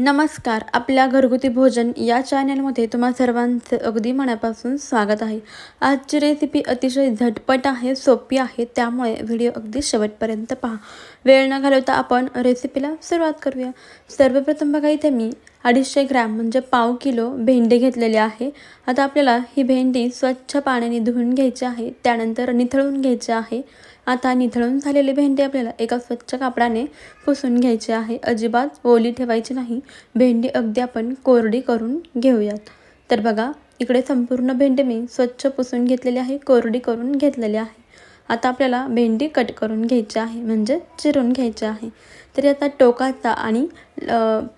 नमस्कार आपल्या घरगुती भोजन या चॅनलमध्ये तुम्हा सर्वांचं अगदी मनापासून स्वागत आहे. आजची रेसिपी अतिशय झटपट आहे सोपी आहे त्यामुळे व्हिडिओ अगदी शेवटपर्यंत पहा. वेळ न घालवता आपण रेसिपीला सुरुवात करूया. सर्वप्रथम बघा इथे मी अडीचशे ग्रॅम म्हणजे पाव किलो भेंडी घेतलेले आहे. आता आपल्याला ही भेंडी स्वच्छ पाण्याने धुवून घ्यायची आहे. त्यानंतर निथळून घ्यायची आहे. आता निथळून झालेली भेंडी आपल्याला एका स्वच्छ कापडाने पुसून घ्यायची आहे. अजिबात ओली ठेवायची नाही. भेंडी अगदी आपण कोरडी करून घेऊयात. तर बघा इकडे संपूर्ण भेंडी मी स्वच्छ पुसून घेतलेली आहे कोरडी करून घेतलेली आहे. आता आपल्याला भेंडी कट करून घ्यायची आहे म्हणजे चिरून घ्यायची आहे. तरी आता टोकाचा आणि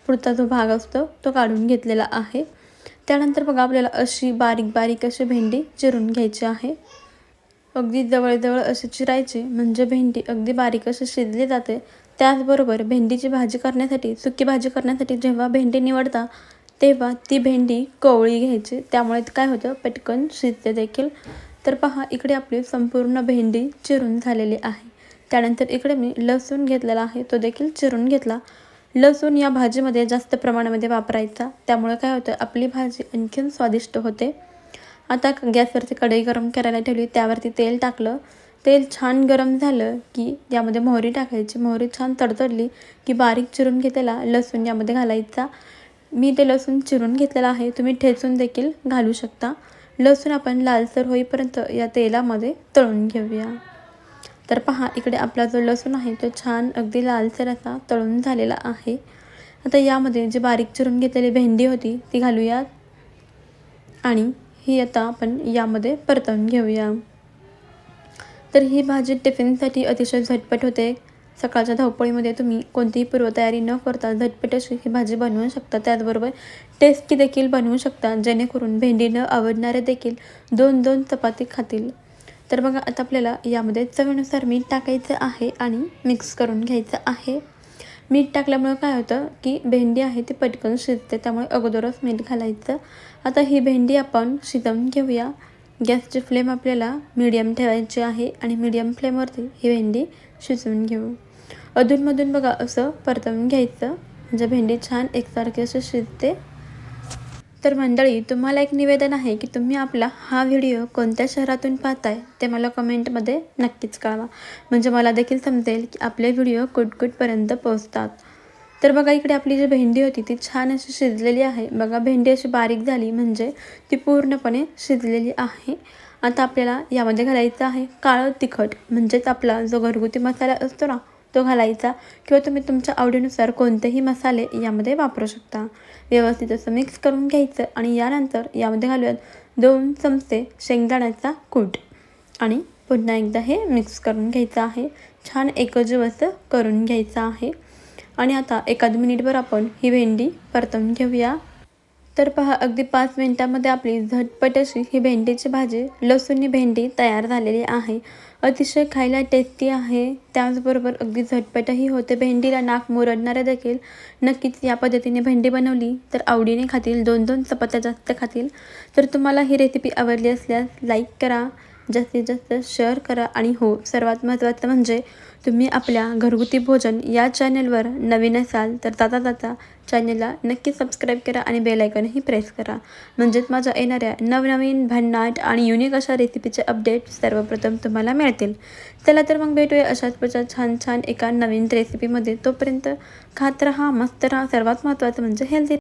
पुढचा जो भाग असतो तो काढून घेतलेला आहे. त्यानंतर बघा आपल्याला अशी बारीक बारीक अशी भेंडी चिरून घ्यायची आहे. अगदी जवळजवळ असे चिरायचे म्हणजे भेंडी अगदी बारीक अशी शिजली जाते. त्याचबरोबर भेंडीची भाजी करण्यासाठी सुकी भाजी करण्यासाठी जेव्हा भेंडी निवडता तेव्हा ती भेंडी कोवळी घ्यायची. त्यामुळे काय होतं पटकन शिजते देखील. तर पहा इकडे आपली संपूर्ण भेंडी चिरून झालेली आहे. त्यानंतर इकडे मी लसूण घेतलेला आहे तो देखील चिरून घेतला. लसूण या भाजीमध्ये जास्त प्रमाणामध्ये वापरायचा. त्यामुळे काय होतं आपली भाजी आणखीन स्वादिष्ट होते. आता गॅसवरती कढई गरम करायला ठेवली त्यावरती तेल टाकलं. तेल छान गरम झालं की यामध्ये मोहरी टाकायची. मोहरी छान तडतडली की बारीक चिरून घेतलेला लसूण यामध्ये घालायचा. मी ते लसूण चिरून घेतलेला आहे तुम्ही ठेचून देखील घालू शकता. लसूण आपण लालसर होईपर्यंत या तेलामध्ये तळून घेऊया. तर पहा इकडे आपला जो लसूण आहे तो छान अगदी लालसर असा तळून झालेला आहे. आता यामध्ये जी बारीक चिरून घेतलेली भेंडी होती ती घालूया आणि ही आता आपण यामध्ये परतवून घेऊया. तर ही भाजी टिफिनसाठी अतिशय झटपट होते. सकाळच्या धावपळीमध्ये तुम्ही कोणतीही पूर्वतयारी न करता झटपट अशी ही भाजी बनवू शकता. त्याचबरोबर टेस्टी देखील बनवू शकता जेणेकरून भेंडी न आवडणारे देखील दोन दोन चपाती खातील. तर बघा आता आपल्याला यामध्ये चवीनुसार मीठ टाकायचं आहे आणि मिक्स करून घ्यायचं आहे. मीठ टाकल्यामुळं काय होतं की भेंडी आहे ती पटकन शिजते त्यामुळे अगोदरच मीठ घालायचं. आता ही भेंडी आपण शिजवून घेऊया. गॅसची फ्लेम आपल्याला मीडियम ठेवायची आहे आणि मीडियम फ्लेमवरती ही भेंडी शिजवून घेऊ. अधूनमधून बघा असं परतवून घ्यायचं. म्हणजे भेंडी छान एकसारखी अशी शिजते. तर मंडळी तुम्हाला एक निवेदन आहे की तुम्ही आपला हा व्हिडिओ कोणत्या शहरातून पाहताय ते मला कमेंटमध्ये नक्कीच कळवा. म्हणजे मला देखील समजेल की आपले व्हिडिओ कुटकुटपर्यंत पोहोचतात. तर बघा इकडे आपली जी भेंडी होती ती छान अशी शिजलेली आहे. बघा भेंडी अशी बारीक झाली म्हणजे ती पूर्णपणे शिजलेली आहे. आता आपल्याला यामध्ये घालायचं आहे काळं तिखट म्हणजेच आपला जो घरगुती मसाला असतो ना तो घालायचा. किंवा तुम्ही तुमच्या आवडीनुसार कोणतेही मसाले यामध्ये वापरू शकता. व्यवस्थित असं मिक्स करून घ्यायचं आणि यानंतर यामध्ये घालूयात दोन चमचे शेंगदाण्याचा कूट. आणि पुन्हा एकदा हे मिक्स करून घ्यायचं आहे. छान एकजीव असं करून घ्यायचं आहे. आणि आता एखाद मिनिटभर आपण ही भेंडी परतवून घेऊया. तर पहा अगदी पाच मिनिटामध्ये आपली झटपट अशी ही भेंडीची भाजी लसूणी भेंडी तयार झालेली आहे. अतिशय खायला टेस्टी आहे. त्याचबरोबर अगदी झटपटही होते. भेंडीला नाक मुरडणारे देखील नक्कीच या पद्धतीने भेंडी बनवली तर आवडीने खातील. दोन दोन चपात्या जास्त खातील. तर तुम्हाला ही रेसिपी आवडली असल्यास लाईक करा. जास्तीत जास्त शेअर करा आणि हो सर्वात महत्त्वाचं म्हणजे तुम्ही आपल्या घरगुती भोजन या चॅनलवर नवीन असाल तर ताता जाता चॅनलला नक्की सबस्क्राईब करा आणि बेलायकनही प्रेस करा. म्हणजेच माझ्या येणाऱ्या नवनवीन भन्नाट आणि युनिक अशा रेसिपीचे अपडेट सर्वप्रथम तुम्हाला मिळतील. चला तर मग भेटूया अशाच प्रकार छान छान एका नवीन रेसिपीमध्ये तोपर्यंत खात राहा मस्त राहा. सर्वात महत्त्वाचं म्हणजे हेल्दी